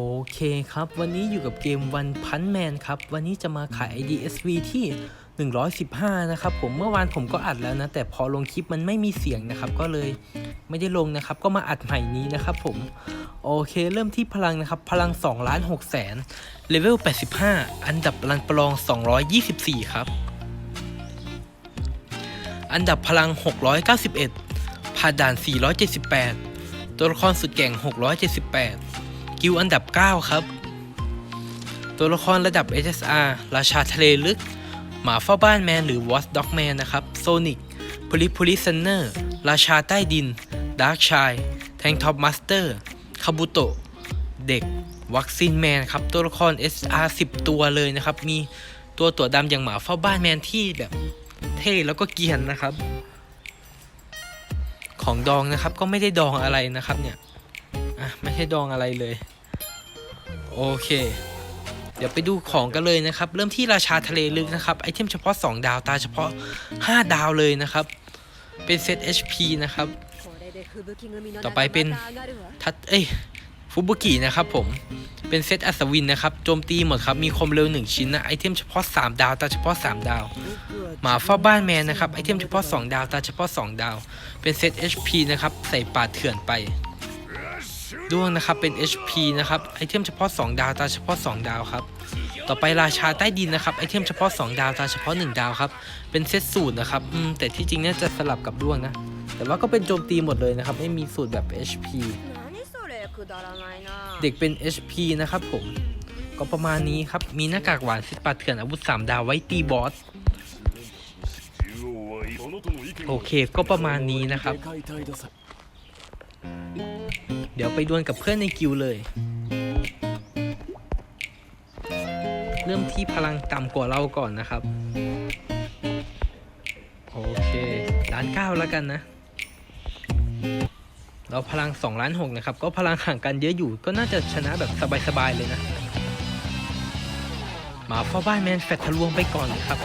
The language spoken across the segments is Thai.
โอเคครับ วันนี้อยู่กับเกมวันพันแมนครับ วันนี้จะมาขาย DSV ที่ 115 นะครับ ผมเมื่อวานผมก็อัดแล้วนะ แต่พอลงคลิปมันไม่มีเสียงนะครับ ก็เลยไม่ได้ลงนะครับ ก็มาอัดใหม่นี้นะครับผม โอเค เริ่มที่พลังนะครับ พลัง2ล้าน6แสนเลเวล 85 อันดับรันประลอง 224 ครับ อันดับพลัง 691ผ่านด่าน 478 ตัวละครสุดเก่ง 678 กิลอันดับ 9 ครับ ตัวละครระดับ HSR ราชาทะเลลึก หมาเฝ้าบ้านแมนหรือ Watch Dog Man นะครับโซนิกพลิพลิซันเนอร์ราชาใต้ดินดาร์กชายแทงท็อปมาสเตอร์คาบุโตะเด็กวัคซีนแมนครับ ตัวละคร SR 10 ตัวเลยนะครับ มีตัวตัวดำอย่างหมาเฝ้าบ้านแมนที่แบบเท่แล้วก็เกียนนะครับ ของดองนะครับก็ไม่ได้ดองอะไรนะครับเนี่ย ไม่ใช่ดองอะไรเลย โอเค เดี๋ยวไปดูของกันเลยนะครับ เริ่มที่ราชาทะเลลึกนะครับไอเทมเฉพาะ 2 ดาวตาเฉพาะ 5 ดาวเลยนะครับ เป็นเซต HP นะครับ ต่อไปเป็นทัดเอ้ยฟุบุกินะครับผมเป็นเซตอัศวินนะครับโจมตีหมดครับ มีความเร็ว 1 ชิ้นนะไอเทมเฉพาะ 3 ดาวตาเฉพาะ 3 ดาว หมาเฝ้าบ้านแมนนะครับไอเทมเฉพาะ 2 ดาวตาเฉพาะ 2 ดาว เป็นเซต HP นะครับ ใส่ป่าเถื่อนไป ด้วงนะครับเป็น HP นะครับไอเทมเฉพาะ 2 ดาวตาเฉพาะ 2 ดาวครับต่อไปราชาใต้ดินนะครับไอเทมเฉพาะ 2 ดาวตาเฉพาะ 1 ดาวครับเป็นเซตสูตรนะครับแต่ที่จริงน่าจะสลับกับด้วงนะแต่ว่าก็เป็นโจมตีหมดเลยนะครับไม่มีสูตรแบบ HP เด็กเป็น HP นะครับผมก็ประมาณนี้ครับ มีหน้ากากหวานซิดปัดเถื่อนอาวุธ 3 ดาวไว้ตีบอส โอเคก็ประมาณนี้นะครับ เดี๋ยวไปดวลกับเพื่อนในกิลด์เลย เริ่มที่พลังต่ำกว่าเราก่อนนะครับ โอเคล้านเก้าแล้วกันนะ เราพลัง2ล้าน6นะครับ ก็พลังห่างกันเยอะอยู่ ก็น่าจะชนะแบบสบาย ๆ เลยนะหมาเฝ้าบ้านแมนแฟตทะลวงไปก่อนเลยครับ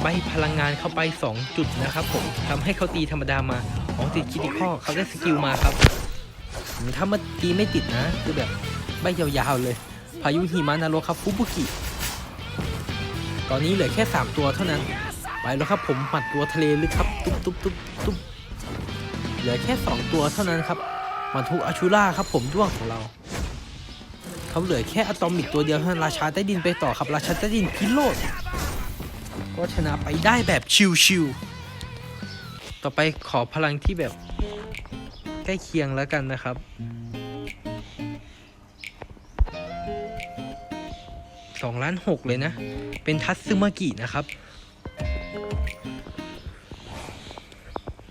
ใบพลังงานเข้าไป 2 จุดนะครับผมทำให้เขาตีธรรมดามา ของติดคิดิคอเขาได้สกิลมาครับถ้ามาตีไม่ติดนะคือแบบใบยาวๆเลย พายุหิมะนรกครับฟุบุกิ ตอนนี้เหลือแค่ 3 ตัวเท่านั้น ไปแล้วครับผมหมัดตัวทะเลลึกครับ ตุ๊บตุ๊บตุ๊บตุ๊บเหลือแค่ 2 ตัวเท่านั้นครับมาทุอาชูล่าครับผมด้วงของเราเขาเหลือแค่อะตอมิกตัวเดียวเท่านั้นราชาใต้ดินไปต่อครับราชาใต้ดินพิโรธก็ชนะไปได้แบบชิวๆ ต่อไปขอพลังที่แบบใกล้เคียงแล้วกันนะครับ สองล้านหกเลยนะ เป็นทัตซึมากินะครับ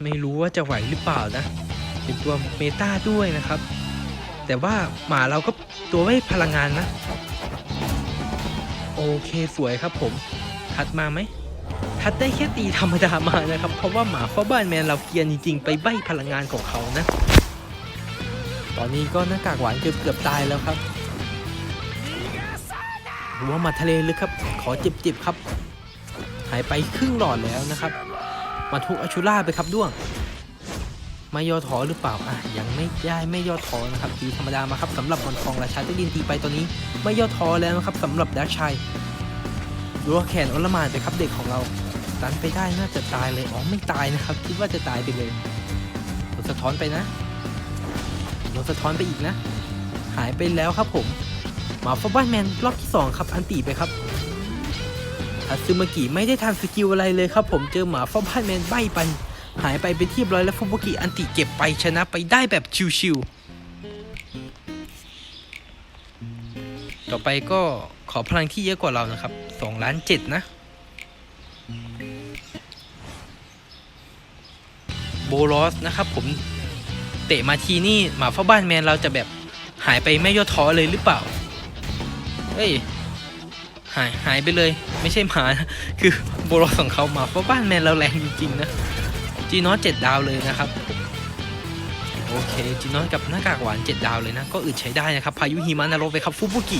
ไม่รู้ว่าจะไหวหรือเปล่านะ เป็นตัวเมตาด้วยนะครับ แต่ว่าหมาเราก็ตัวไม่พลังงานนะ โอเคสวยครับผม ทัดมาไหม ทัดได้แค่ตีธรรมดามานะครับ เพราะว่าหมาเฝ้าบ้านแมนเราเกียนจริงๆ ไปใบ้พลังงานของเขานะ ตอนนี้ก็หน้ากากหวานเกือบเกือบตายแล้วครับหัวหมาทะเลลึกครับ ขอจ็บๆครับ หายไปครึ่งหลอดแล้วนะครับ มาทุกอชูล่าไปครับด้วงไม่ย่อท้อหรือเปล่า อะ ยังไม่ได้ไม่ย่อทอนะครับตีธรรมดามาครับสำหรับวันทองราชาใต้ดินตีไปตอนนี้ ไม่ย่อท้อแล้วนะครับสำหรับดักชัย รัวแขนอลมานไปครับเด็กของเราตันไปได้น่าจะตายเลยอ๋อไม่ตายนะครับ คิดว่าจะตายไปเลยโดนสะท้อนไปนะโดนสะท้อนไปอีกนะ หายไปแล้วครับผมหมาฟอบ้านแมนรอบที่สองครับ อันตีไปครับทัซึมากิไม่ได้ทันสกิลอะไรเลยครับ ผมเจอหมาฟอบ้านแมนใบปันหายไปเป็นที่เรียบร้อยแล้วฟุบุกิอันติเก็บไปชนะไปได้แบบชิวๆต่อไปก็ ขอพลังที่เยอะกว่าเรานะครับ2ล้าน7นะ โบลอสนะครับผมเตะมาทีนี่หมาเฝ้าบ้านแมนเราจะแบบหายไปไม่ย่อท้อเลยหรือเปล่า เฮ้ย หายหายไปเลย ไม่ใช่หมานะคือโบลอสของเขาหมาเฝ้าบ้านแมนเราแรงจริงๆนะจีนอสเจ็ดดาวเลยนะครับโอเคจีนอสกับหน้ากากหวานเจ็ดดาวเลยนะ ก็อึดใช้ได้นะครับ พายุหิมะนรกไปครับ ฟุบุกิ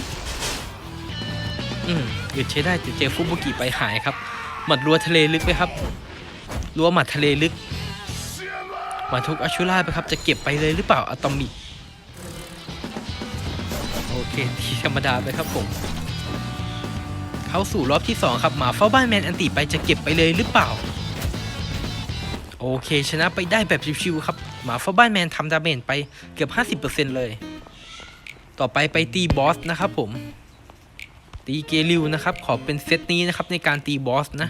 อืมอึดใช้ได้แต่เจอฟุบุกิไปหายครับ หมัดรัวทะเลลึกไปครับรัวหมัดทะเลลึกมาทุกอาชูล่าไปครับ จะเก็บไปเลยหรือเปล่าอะตอมิกเคทีธรรมดาไปครับผมเข้าสู่รอบที่ 2 ครับหมาเฝ้าบ้านแมนอันติไปจะเก็บไปเลยหรือเปล่า โอเค ชนะไปได้แบบชิวๆครับหมาเฝ้าบ้านแมนทำดาเมจไปเกือบ 50%เลย ต่อไปไปตีบอสนะครับผม ตีเกลิวนะครับ ขอเป็นเซตนี้นะครับในการตีบอสนะ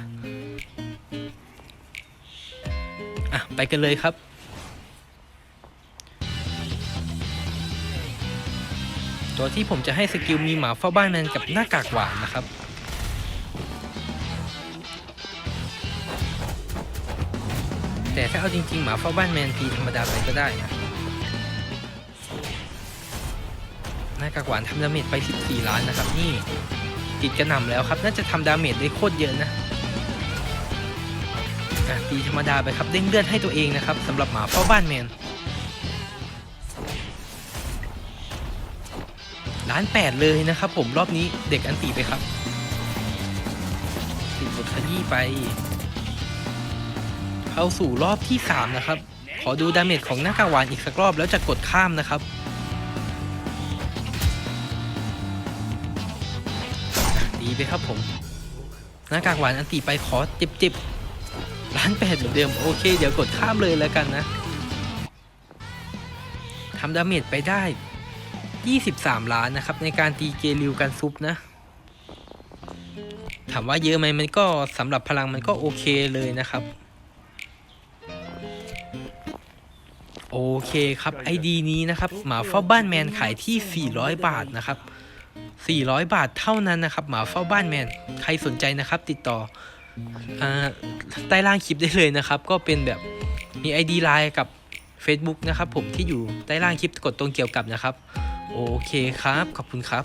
อะ ไปกันเลยครับตัวที่ผมจะให้สกิลมีหมาเฝ้าบ้านแมนกับหน้ากากหวานนะครับ แต่ถ้าเอาจริงๆ หมาเฝ้าบ้านแมนตีธรรมดาไปก็ได้นะหน้ากากหวานทำดาเมจไป 14 ล้านนะครับนี่ ติดกระหน่ำแล้วครับ น่าจะทำดาเมจได้โคตรเยอะนะอะตีธรรมดาไปครับเด้งเลือดให้ตัวเองนะครับสำหรับหมาเฝ้าบ้านแมนล้านแปดเลยนะครับผมรอบนี้เด็กอันตีไปครับติดบทขยี้ไป เข้าสู่รอบที่ 3 นะครับ ขอดูดาเมจของหน้ากากวานอีกสักรอบแล้วจะกดข้ามนะครับ ดีไปครับผมหน้ากากหวานอันตีไปขอเจ็บๆล้านแปดเหมือนเดิมโอเค เดี๋ยวกดข้ามเลยแล้วกันนะทำดาเมจไปได้ 23 ล้านนะครับ ในการตีเกลิวกันซุปนะ ถามว่าเยอะไหมมันก็สำหรับพลังมันก็โอเคเลยนะครับโอเคครับไอดีนี้นะครับหมาเฝ้าบ้านแมนขายที่ 400 บาทนะครับ 400 บาทเท่านั้นนะครับ หมาเฝ้าบ้านแมน ใครสนใจนะครับ ติดต่ออใต้ล่างคลิปได้เลยนะครับ ก็เป็นแบบมี ID ไลน์กับ Facebook นะครับ ผมที่อยู่ใต้ล่างคลิปกดตรงเกี่ยวกับนะครับ โอเคครับ ขอบคุณครับ